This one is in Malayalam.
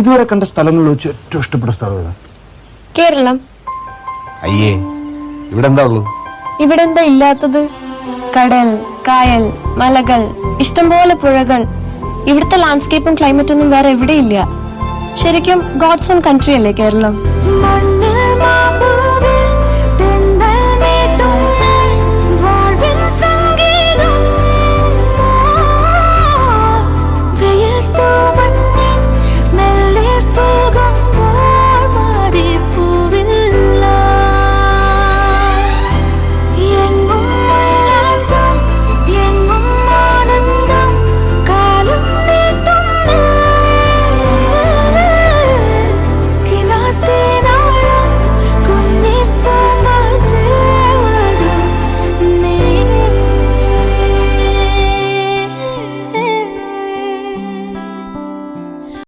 ഇതുവരെ കണ്ട സ്ഥലങ്ങളിൽ വെച്ച് ഏറ്റവും ഇഷ്ടപ്പെട്ട സ്ഥലം ഏതാ? കേരളം. അയ്യേ ഇവിടെ എന്താ ഉള്ളത്? ഇവിടെ എന്താ ഇല്ലാത്തത്? കടൽ കായൽ മലകൾ ഇഷ്ടംപോലെ പുഴകൾ. ഇവിടുത്തെ ലാൻഡ്സ്കേപ്പും ക്ലൈമറ്റും ഒന്നും വേറെ എവിടെയില്ല ശരിക്കും ഗോഡ്സ് ഓൺ കൺട്രി അല്ലേ കേരളം?